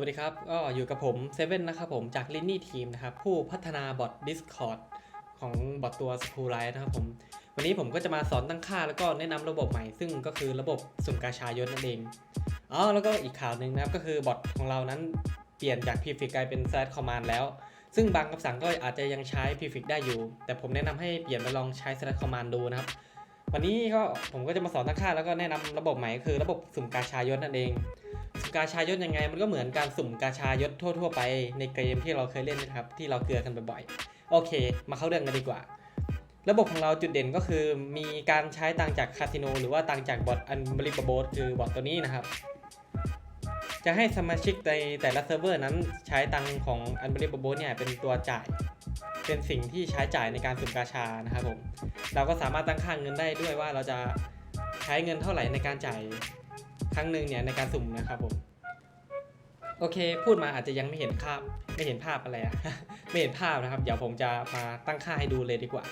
วัสดีครับ ก็อยู่กับผมเซเว่นนะครับผมจากลินนี่ทีมนะครับ ผู้พัฒนาบอท Discord ของบอทตัว s c r e w l i g h t นะครับผม วันนี้ผมก็จะมาสอนตั้งค่าแล้วก็แนะนำระบบใหม่ ซึ่งก็คือระบบสุ่มกาชายศนั่นเองอ๋อแล้วก็อีกข่าวหนึ่งนะครับ ก็คือบอทของเรานั้นเปลี่ยนจาก prefix กลายเป็น slash command แล้ว ซึ่งบางคำสั่งก็อาจจะยังใช้ prefix ได้อยู่ แต่ผมแนะนำให้เปลี่ยนไปลองใช้ slash command ดูนะครับ วันนี้ก็ผมก็จะมาสอนตั้งค่าแล้วก็แนะนำระบบใหม่ก็คือระบบสุ่มกาชายศนั่นเอง กาชายศยังไง มันก็เหมือนการสุ่มกาชายศทั่ว ๆ ไปในเกมที่เราเคยเล่นนะครับที่เราเกลือกันบ่อยๆโอเค มาเข้าเรื่องกันดีกว่า ระบบของเราจุดเด่นก็คือ มีการใช้ตังจากคาสิโนหรือว่าตังจากบอทอันบริบโบคือบอทตัวนี้นะครับ จะให้สมาชิกในแต่ละเซิร์ฟเวอร์นั้นใช้ตังของอันบริบโบเนี่ยเป็นตัวจ่าย เป็นสิ่งที่ใช้จ่ายในการสุ่มกาชานะครับผมเราก็สามารถตั้งค่าเงินได้ด้วยว่าเราจะใช้เงินเท่าไหร่ในการจ่ายครั้งหนึ่งเนี่ยในการสุ่มนะครับผม โอเค พูดมาอาจจะยังไม่เห็นภาพไม่เห็นภาพอะไรอะไม่เห็นภาพนะครับ เดี๋ยวผมจะมาตั้งค่าให้ดูเลยดีกว่า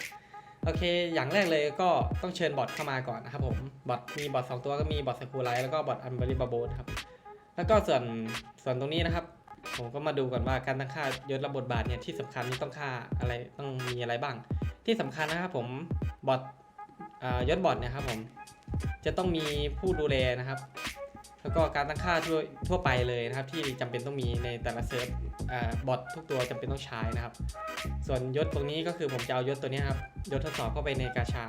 โอเค อย่างแรกเลยก็ต้องเชิญบอทเข้ามาก่อนนะครับผมบอทมีบอทสองตัวก็มีบอทสกูไลท์แล้วก็บอทอันบริบาโบนครับ แล้วก็ส่วนส่วนตรงนี้นะครับ ผมก็มาดูก่อนว่าการตั้งค่ายศระบทบาทเนี่ยที่สำคัญนี่ต้องค่าอะไรต้องมีอะไรบ้าง ที่สำคัญนะครับผมบอทอ่ายศบอทนะครับผมจะต้องมีผู้ดูแลนะครับ แล้วก็การตั้งค่าทั่วทั่วไปเลยนะครับ ที่จำเป็นต้องมีในแต่ละเซิร์ฟบอททุกตัวจำเป็นต้องใช้นะครับ ส่วนยศตรงนี้ก็คือผมจะเอายศตัวนี้ครับยศทดสอบเข้าไปในกาชา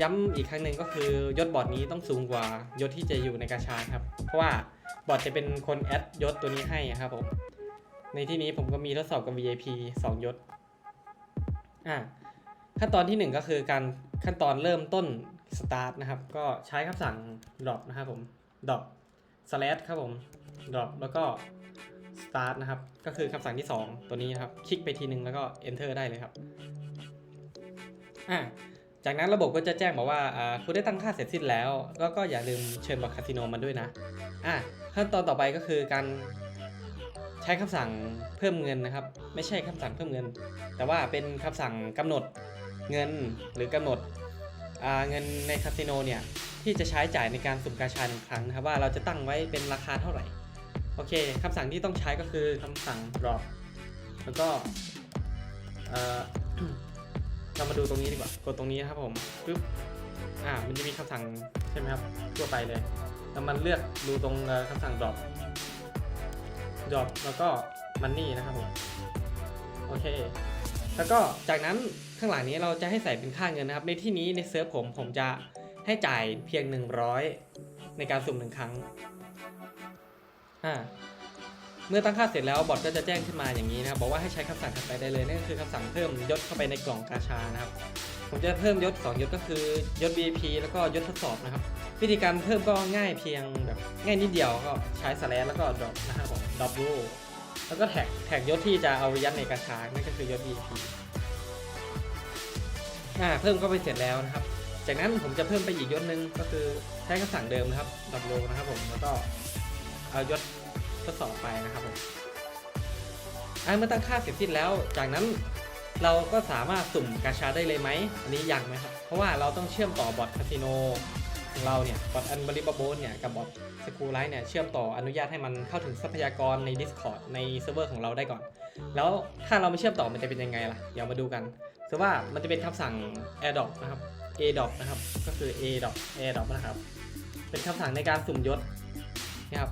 ย้ำอีกครั้งหนึ่งก็คือยศบอทนี้ต้องสูงกว่ายศที่จะอยู่ในกาชาครับ เพราะว่าบอทจะเป็นคนแอดยศตัวนี้ให้ครับผมในที่นี้ผมก็มีทดสอบกับ VIP 2 ยศอะขั้นตอนที่ 1 ก็คือการขั้นตอนเริ่มต้น start นะครับ ก็ใช้คำสั่ง drop นะครับผม drop slash ครับผม drop แล้วก็ start นะครับ ก็คือคำสั่งที่ 2 ตัวนี้นะครับ คลิกไปทีนึงแล้วก็ enter ได้เลยครับอะจากนั้นระบบก็จะแจ้งบอกว่าอ่าคุณได้ตั้งค่าเสร็จสิ้นแล้ว แล้วก็อย่าลืมเชิญบอทคาสิโนมาด้วยนะอะขั้นตอนต่อไปก็คือการใช้คำสั่งเพิ่มเงินนะครับ ไม่ใช่คำสั่งเพิ่มเงิน แต่ว่าเป็นคำสั่งกำหนดเงินหรือกำหนดอ่าเงินในคาสิโนเนี่ย ที่จะใช้จ่ายในการสุ่มกาชาหนึ่งครั้งนะครับว่าเราจะตั้งไว้เป็นราคาเท่าไหร่ โอเคคำสั่งที่ต้องใช้ก็คือคำสั่ง drop แล้วก็เออเรามาดูตรงนี้ดีกว่ากดตรงนี้นะครับผมปึ๊บอ่ามันจะมีคำสั่งใช่ไหมครับทั่วไปเลยแล้วมันเลือกดูตรงคำสั่ง drop drop แล้วก็ money นะครับผมโอเค แล้วก็จากนั้นข้างหลังนี้เราจะให้ใส่เป็นค่าเงินนะครับ ในที่นี้ในเซิร์ฟผมผมจะ ให้จ่ายเพียง 100 ในการสุ่มหนึ่งครั้งอ่าเมื่อตั้งค่าเสร็จแล้วบอทก็จะแจ้งขึ้นมาอย่างนี้นะครับบอกว่าให้ใช้คำสั่งถัดไปได้เลยนั่นก็คือคำสั่งเพิ่มยศเข้าไปในกล่องกาชานะครับ ผมจะเพิ่มยศ 2 ยศก็คือยศ VIP แล้วก็ยศทดสอบนะครับ วิธีการเพิ่มก็ง่ายเพียงแบบง่ายนิดเดียวก็ใช้สแลนแล้วก็ดรอปนะครับผมดรอปูแล้วก็แท็กแท็กยศที่จะเอาไปยัดในกาชานั่นก็คือยศ VIP อ่าเพิ่มก็ไปเสร็จแล้วนะครับ จากนั้นผมจะเพิ่มไปอีกยศหนึ่งก็คือใช้คำสั่งเดิมนะครับดรอปรูนะครับผมแล้วก็เอายศทดสอบไปนะครับผมเมื่อตั้งค่าเสร็จสิ้นแล้ว จากนั้นเราก็สามารถสุ่มกาชาได้เลยไหมอันนี้ยังไหมครับเพราะว่าเราต้องเชื่อมต่อบอทคาสิโนของเราเนี่ยบอทอันบริบาโบนเนี่ยกับบอทสกูไลท์เนี่ยเชื่อมต่ออนุญาตให้มันเข้าถึงทรัพยากรใน Discord ในเซิร์ฟเวอร์ของเราได้ก่อน แล้วถ้าเราไม่เชื่อมต่อมันจะเป็นยังไงล่ะ เดี๋ยวมาดูกันคือว่ามันจะเป็นคำสั่ง AirDrop นะครับ ADrop นะครับ ก็คือ ADrop AirDrop นะครับ เป็นคำสั่งในการสุ่มยศนะครับ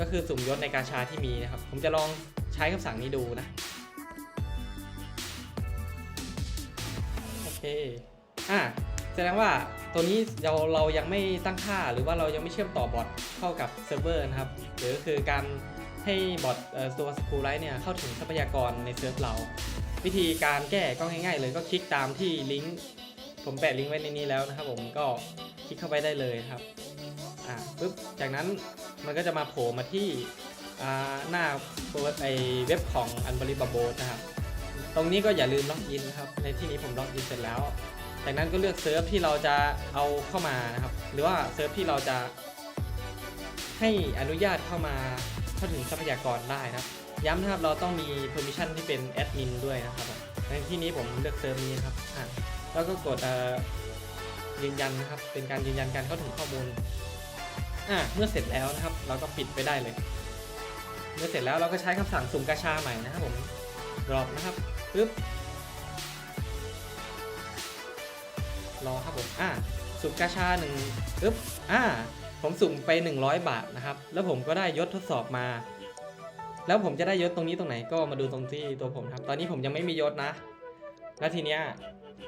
ก็คือสุ่มยศในกาชาที่มีนะครับ ผมจะลองใช้คำสั่งนี้ดูนะ โอเค อะแสดงว่าตัวนี้เราเรายังไม่ตั้งค่าหรือว่าเรายังไม่เชื่อมต่อบอทเข้ากับเซิร์ฟเวอร์นะครับ หรือคือการให้บอทตัวสกูไลท์เนี่ยเข้าถึงทรัพยากรในเซิร์ฟเรา วิธีการแก้ก็ง่ายๆเลยก็คลิกตามที่ลิงก์ ผมแปะลิงก์ไว้ในนี้แล้วนะครับ ผมก็คลิกเข้าไปได้เลยครับอ่าปุ๊บจากนั้นมันก็จะมาโผล่มาที่อ่าหน้าไอเว็บของ Unbelievable นะครับ ตรงนี้ก็อย่าลืมล็อกอินนะครับ ในที่นี้ผมล็อกอินเสร็จแล้ว จากนั้นก็เลือกเซิร์ฟที่เราจะเอาเข้ามานะครับ หรือว่าเซิร์ฟที่เราจะ ให้อนุญาตเข้ามาเข้าถึงทรัพยากรได้นะครับ ย้ำนะครับเราต้องมี permission ที่เป็นแอดมินด้วยนะครับในที่นี้ผมเลือกเซิร์ฟนี้นครับอะ แล้วก็กดยืนยันนะครับ เป็นการยืนยันการเข้าถึงข้อมูลอะเมื่อเสร็จแล้วนะครับ เราก็ปิดไปได้เลย เมื่อเสร็จแล้วเราก็ใช้คำสั่งสุ่มกาชาใหม่นะครับผมกรอบนะครับปึ๊บรอครับผมอ่าสุ่มกาชาหนึ่งปึ๊บอ่าผมสุ่มไป 100 บาทนะครับ แล้วผมก็ได้ยศทดสอบมา แล้วผมจะได้ยศตรงนี้ตรงไหนก็มาดูตรงที่ตัวผมครับ ตอนนี้ผมยังไม่มียศนะ แล้วทีเนี้ย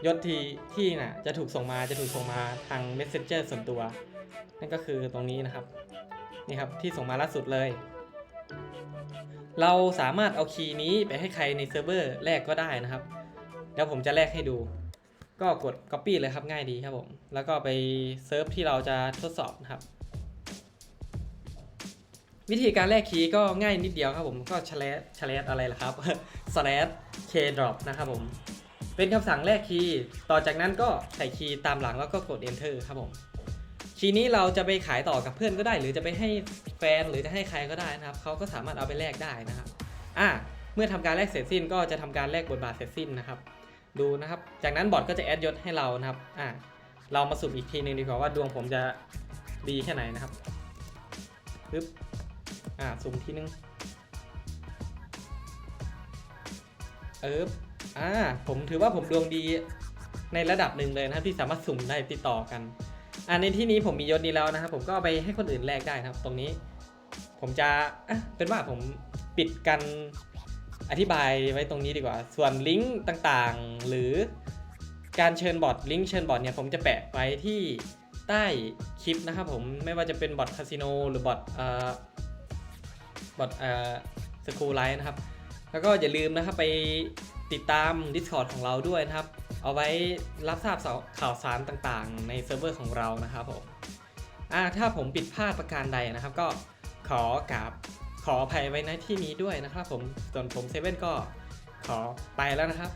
ยศที่ที่น่ะจะถูกส่งมาจะถูกส่งมาทาง Messenger ส่วนตัว นั่นก็คือตรงนี้นะครับ นี่ครับที่ส่งมาล่าสุดเลย เราสามารถเอาคีย์นี้ไปให้ใครในเซิร์ฟเวอร์แลกก็ได้นะครับแล้วผมจะแลกให้ดู ก็กด Copy เลยครับง่ายดีครับผม แล้วก็ไปเซิร์ฟที่เราจะทดสอบนะครับ วิธีการแลกคีย์ก็ง่ายนิดเดียวครับผมก็ slash slash อะไรล่ะครับ slash k drop นะครับผม เป็นคำสั่งแรกคีย์ ต่อจากนั้นก็ใส่คีย์ตามหลังแล้วก็กด enter ครับผม คีย์นี้เราจะไปขายต่อกับเพื่อนก็ได้ หรือจะไปให้แฟนหรือจะให้ใครก็ได้นะครับ เขาก็สามารถเอาไปแลกได้นะครับอะเมื่อทำการแลกเสร็จสิ้นก็จะทำการแลกบทบาทเสร็จสิ้นนะครับ ดูนะครับ จากนั้นบอทก็จะแอดยศให้เรานะครับ อะเรามาสุ่มอีกทีหนึ่งดีกว่าว่าดวงผมจะดีแค่ไหนนะครับปึ๊บอะสุ่มทีนึงเออ อ่าผมถือว่าผมดวงดีในระดับหนึ่งเลยนะครับที่สามารถสุ่มได้ติดต่อกันอ่าในที่นี้ผมมียศนี้แล้วนะครับ ผมก็ไปให้คนอื่นแลกได้นะครับ ตรงนี้ ผมจะอะเป็นว่าผมปิดกันอธิบายไว้ตรงนี้ดีกว่า ส่วนลิงก์ต่างๆ หรือการเชิญบอทลิงก์เชิญบอทเนี่ยผมจะแปะไว้ที่ใต้คลิปนะครับผมไม่ว่าจะเป็นบอทคาสิโนหรือบอทเอ่อบอทเอ่อสกูไลท์นะครับ แล้วก็อย่าลืมนะครับไป ติดตาม Discord ของเราด้วยนะครับ เอาไว้รับทราบข่าวสารต่างๆ ในเซิร์ฟเวอร์ของเรานะครับผมอ่าถ้าผมปิดพลาดประการใดนะครับ ก็ขอกราบขออภัยไว้ในที่นี้ด้วยนะครับผมส่วนผมเซเว่นก็ขอไปแล้วนะครับ